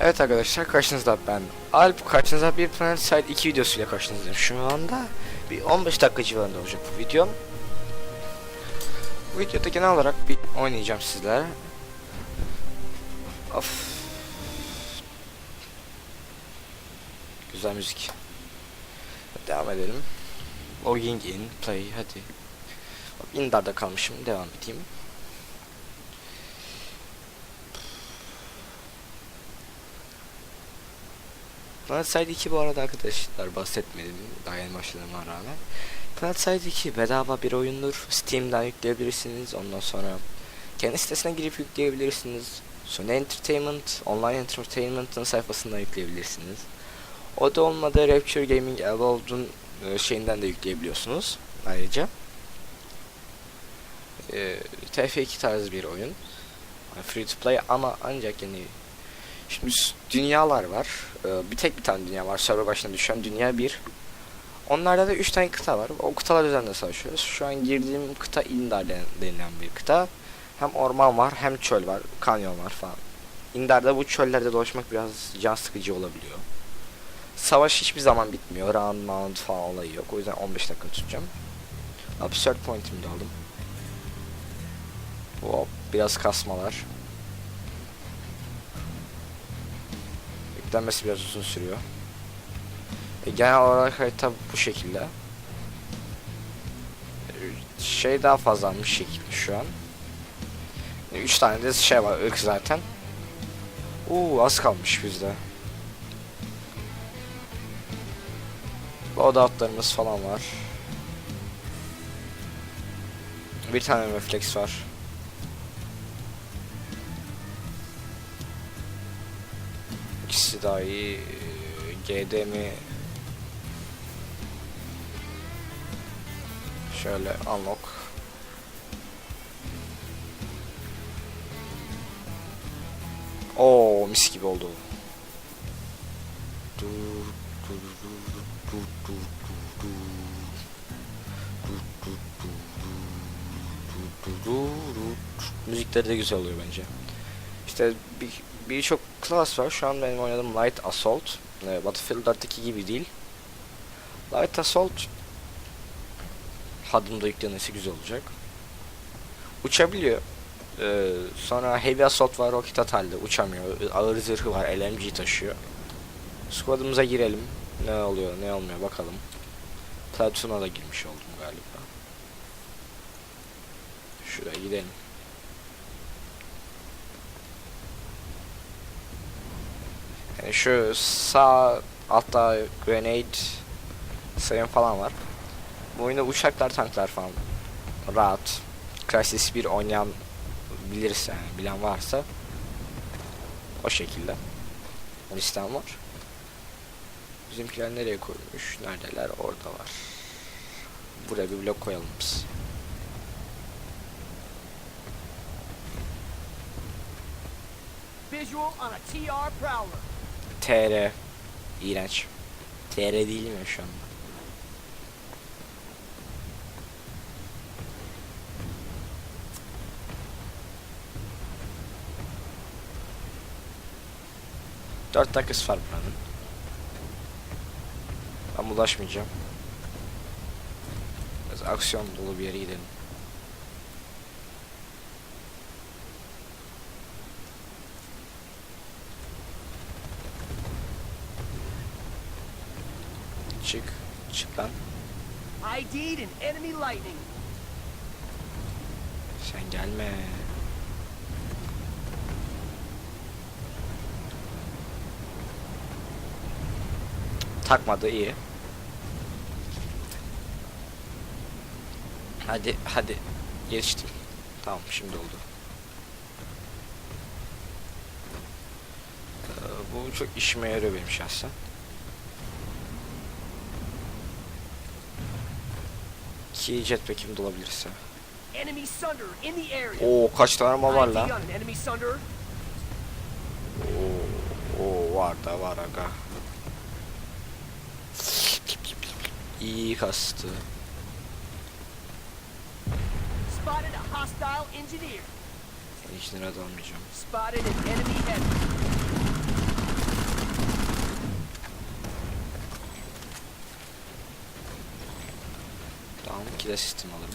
Evet arkadaşlar karşınızda ben Alp. Karşınızda bir Planet Side 2 videosuyla karşınızdayım. Şu anda bir 15 dakika civarında olacak bu videom. Bu videoda genel olarak bir oynayacağım sizlere Of. Güzel müzik. Devam edelim. Logging in, play hadi. Indar'da kalmışım devam edeyim Planet Side 2 bu arada arkadaşlar bahsetmedim daha yeni başladığıma rağmen. Planet Side 2 bedava bir oyundur. Steam'den yükleyebilirsiniz. Ondan sonra kendi sitesine girip yükleyebilirsiniz. Sony Entertainment, Online Entertainment'ın sayfasından yükleyebilirsiniz. O da olmadı Rapture Gaming Evolved'un e, şeyinden de yükleyebiliyorsunuz ayrıca. E, TF2 tarzı bir oyun. Free to play ama ancak yani Şimdi dünyalar var. Ee, bir tek bir tane dünya var. Server başına düşen dünya bir. Onlarda da 3 tane kıta var. O kıtalar üzerinde savaşıyoruz. Şu an girdiğim kıta Indar denilen bir kıta. Hem orman var hem çöl var. Kanyon var falan. Indar'da bu çöllerde dolaşmak biraz can sıkıcı olabiliyor. Savaş hiçbir zaman bitmiyor. Round mount falan olayı yok. O yüzden 15 dakika tutacağım. Absurd point'imi de aldım. Hop biraz kasmalar. Yüklenmesi biraz uzun sürüyor. E, genel olarak harita bu şekilde. E, Şey daha fazlamış şekilde şu an. 3 tane de şey var ırk zaten. Uuu az kalmış bizde. Oda atlarımız falan var. Bir tane refleks var. Daha iyi. GD mi? Şöyle unlock. Oo mis gibi oldu. Dur, dur, dur, dur, dur, dur, dur. Müzikleri de güzel oluyor bence. İşte bir birçok klas var. Şu an benim oynadığım Light Assault. E, Battlefield 4'teki gibi değil. Light Assault hadımda yüklenirse güzel olacak. Uçabiliyor. Ee, sonra Heavy Assault var roket atarlı uçamıyor. Ağır zırhı var LMG taşıyor. Squad'ımıza girelim. Ne oluyor ne olmuyor bakalım. Platoon'a da girmiş oldum galiba. Şuraya gidelim. Yani şu sağ altta grenade sayım falan var. Bu oyunda uçaklar, tanklar falan rahat. Crysis 1 oynayan bilirse, bilen varsa o şekilde. Listem var. Bizimkiler nereye koymuş? Neredeler? Orada var. Buraya bir blok koyalım biz. Visual on a TR Prowler. TR. İğrenç. TR değil mi şu anda? Dört dakikası var buranın. Ben bulaşmayacağım. Biraz aksiyon dolu bir yere gidelim. Çık. Çık lan. ID'd an enemy lightning. Sen gelme. Takmadı iyi. Hadi hadi geçtim. Tamam şimdi oldu. Ee, bu çok işime yarıyor benim şahsen. Ki jetpack'im de olabilirse. Oo kaç tane araba var lan? Oo, oo var da var aga. İyi kastı. Spotted a hostile engineer. Engineer'a da almayacağım. Spotted an enemy heavy. Silah sistemi alırım.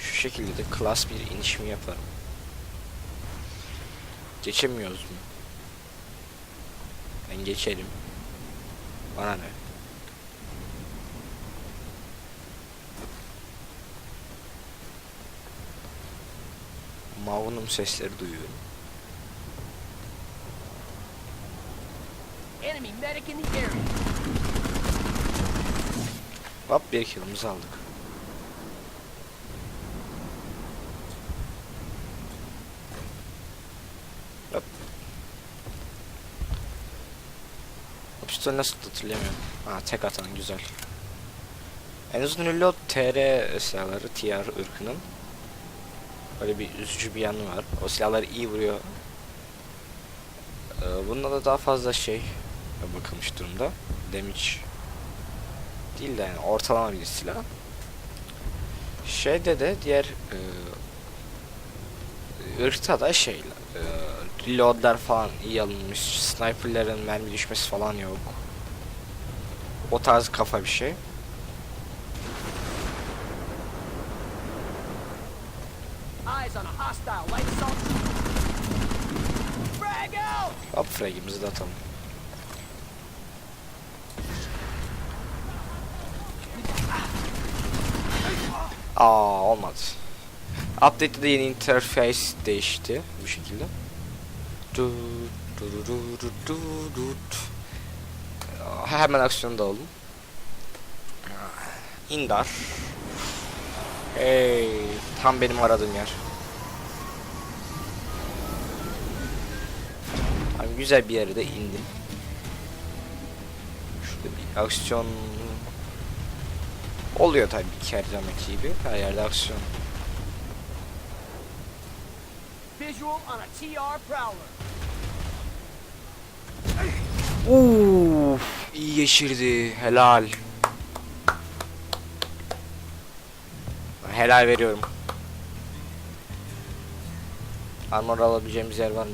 Şu şekilde de klas bir inişimi yaparım. Geçemiyoruz mu? Ben geçerim. Bana ne? Magnum sesleri duyuyorum. Enemy medic in the area. Hop bir killimizi aldık. Hop. O pistol nasıl hatırlayamıyorum. Ha tek atan güzel. En uzun reload TR silahları TR ırkının. Böyle bir üzücü bir yanı var. O silahlar iyi vuruyor. Ee, bunda da daha fazla şey bakılmış durumda. Damage değil de yani ortalama bir silah. Şeyde de diğer e, ırkta da şey e, reloadlar falan iyi alınmış. Sniperlerin mermi düşmesi falan yok. O tarz kafa bir şey. Hop fragimizi de atalım. Aa olmadı. Update'de de yeni interface değişti bu şekilde. Du, du, du, du, du, du, Hemen aksiyonda oldum. Indar. Hey, tam benim aradığım yer. Abi güzel bir yere de indim. Şurada bir aksiyon oluyor tabii ki her zamanki gibi. Her yerde aksiyon. Visual on a TR Prowler. Uf, iyi geçirdi. Helal. Helal veriyorum. Armor alabileceğimiz yer var mı?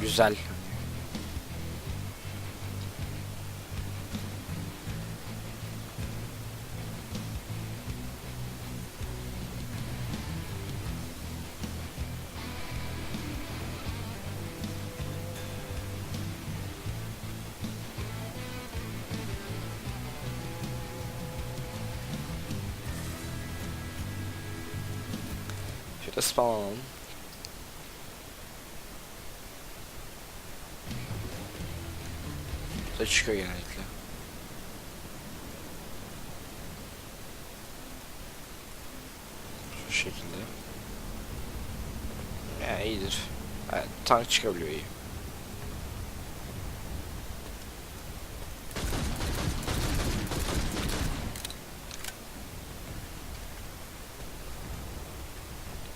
Güzel. Alalım. Da çıkıyor genellikle. Şu şekilde. Ya iyidir. Ha, tank çıkabiliyor iyi.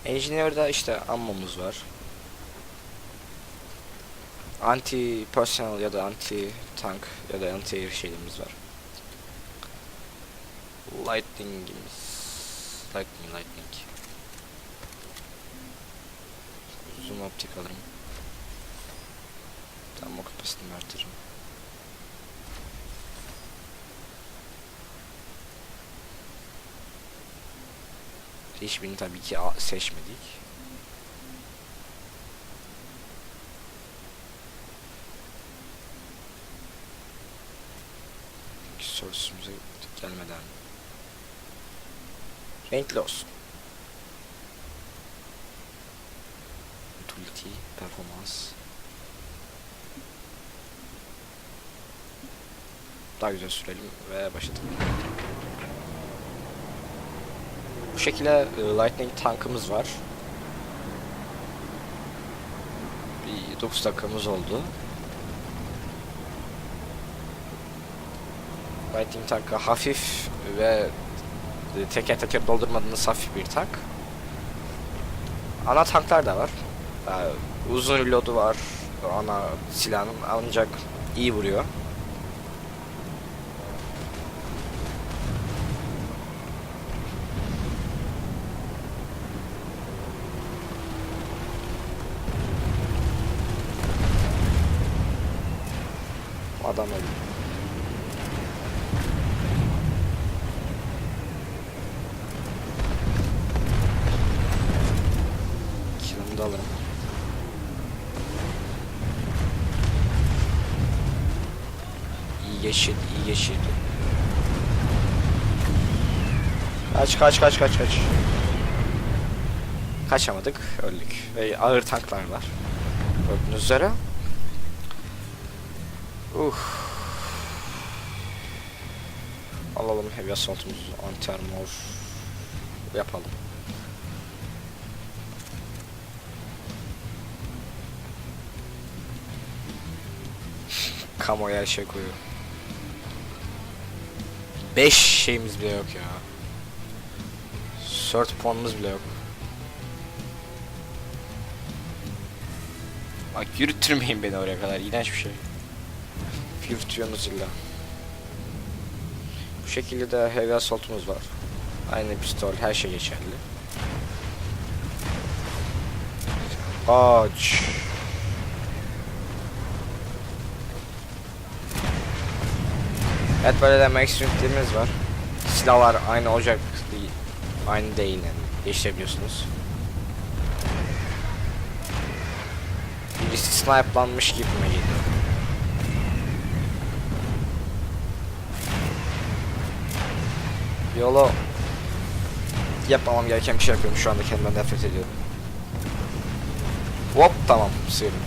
Engineer'da işte ammomuz var. Anti personal ya da anti tank ya da anti air şeylerimiz var. Lightning'imiz. Lightning, lightning. Zoom optik alırım. Tamam o kapasitemi artırırım. Hiçbirini tabii ki seçmedik. Source'umuza gelmeden. Renkli olsun. Utility, performans. Daha güzel sürelim ve başladık. Bu şekilde e, Lightning tankımız var. Bir 9 dakikamız oldu. Lightning tankı hafif ve e, teker teker doldurmadığınız hafif bir tank. Ana tanklar da var. Yani uzun reloadu var. Ana silahın ancak iyi vuruyor. Adam öldü. Şunu da alırım. Geçit, iyi geçit. Kaç kaç kaç kaç kaç. Kaçamadık, öldük. Ve ağır tanklar var. Gördüğünüz üzere. Uh. Alalım heavy assault'umuzu, anti armor yapalım. Kamuoya her şey koyuyor. 5 şeyimiz bile yok ya. Sört puanımız bile yok. Bak yürütürmeyin beni oraya kadar. İğrenç bir şey. Yürütüyorsunuz illa. Bu şekilde de heavy assault'umuz var. Aynı pistol, her şey geçerli. Aç. Evet böyle de max unitlerimiz var. Silahlar aynı olacak değil. Aynı değil yani. Değiştirebiliyorsunuz. Birisi snipe'lanmış gibi mi geliyor? Yolo yapmamam gereken bir şey yapıyorum şu anda kendimden nefret ediyorum. Hop tamam sıyırdım.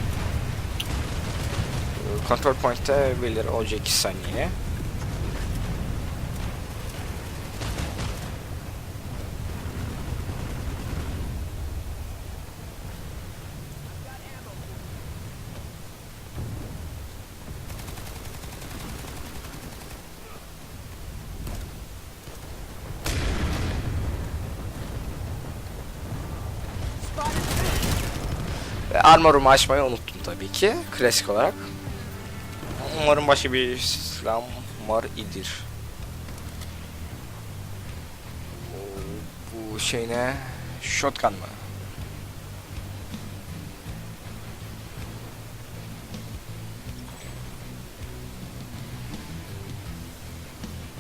Ee, Control point'te birileri olacak 2 saniye. Ve armorumu açmayı unuttum tabii ki. Klasik olarak. Umarım başka bir silahım var idir. Bu şey ne? Shotgun mı?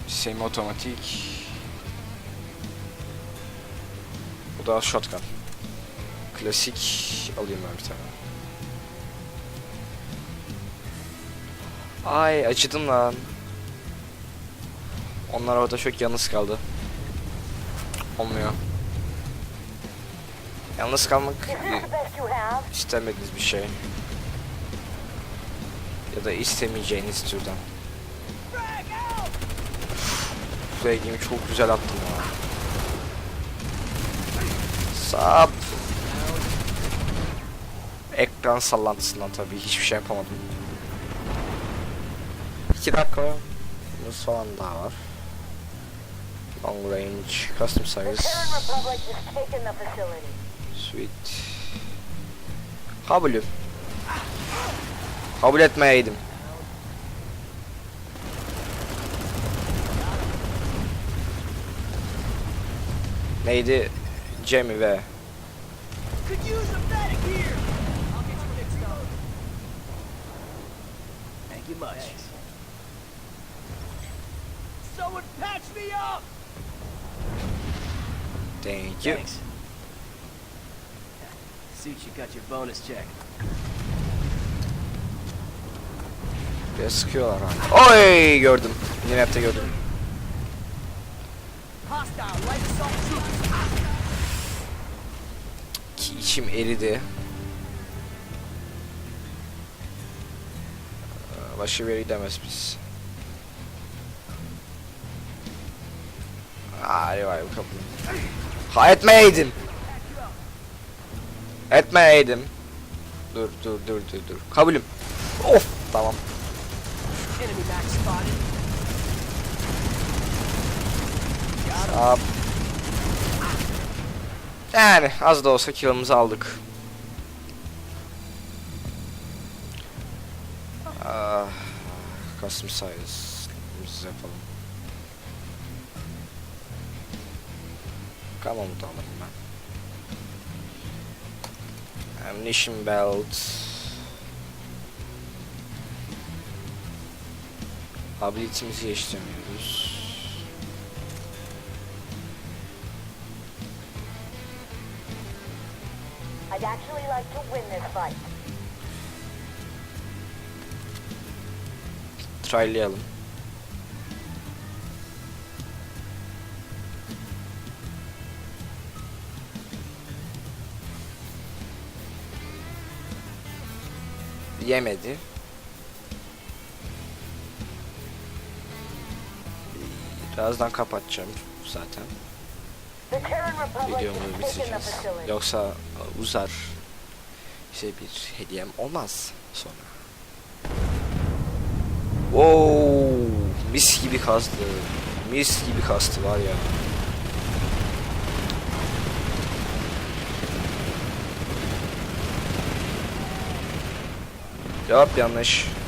Semi otomatik. Bu da shotgun. Klasik alayım ben bir tane. Ay acıdım lan. Onlar orada çok yalnız kaldı. Olmuyor. Yalnız kalmak istemediğiniz bir şey. Ya da istemeyeceğiniz türden. Fragimi çok güzel attım ya. Sap. Ekran sallantısından tabii hiçbir şey yapamadım. 2 dakika falan daha var. Long range, custom size, sweet. Kabulüm. Kabul etmeyeydim. Neydi? Cemi ve Could use a medic here. I'll get you fixed up. Much. Someone patch me up. thank you. Thanks. Suit you got your bonus check. Biraz sıkıyorlar hala. Oy gördüm. Gördüm. Light assault troops. Ki içim eridi. Başka bir yere gidemez biz. Vay bu kapı. Ha etmeyeydim. Etmeyeydim. Dur dur dur dur dur. Kabulüm. Of tamam. Hop. Yani az da olsa kill'ımızı aldık. Ah, custom size yapalım. Kamonu da alırım ben. Ammunition belt. Ability'mizi geliştirmiyoruz. I'd actually like to win this fight. Trylayalım. Yemedi. Birazdan kapatacağım zaten. Videomu bitireceğiz. Yoksa uzar. Size bir hediyem olmaz sonra. Wow, mis gibi kastı. Mis gibi kastı var ya. Cevap yanlış.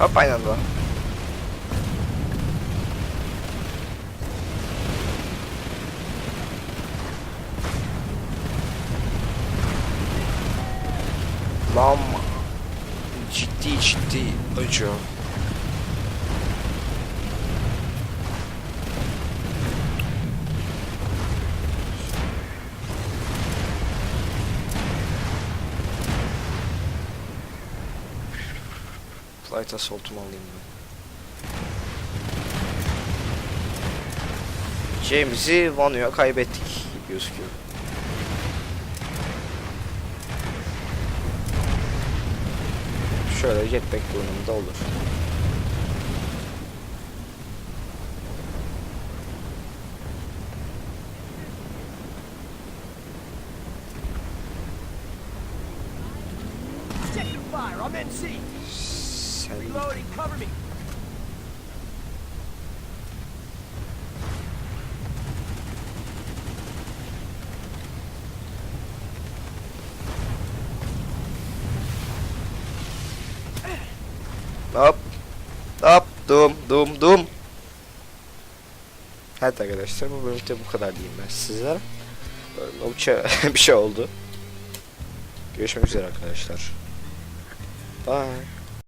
Hop aynı anda. Lan Flight Assault'umu alayım ben. James'i Vanu'ya kaybettik gibi gözüküyor. Şöyle jetpack burnumda olur. Fire. I'm NC. Me. hop hop dum dum dum. Evet arkadaşlar bu bölümde bu kadar diyeyim ben sizlere. Böyle Oldukça bir şey oldu. Görüşmek üzere arkadaşlar. Bye.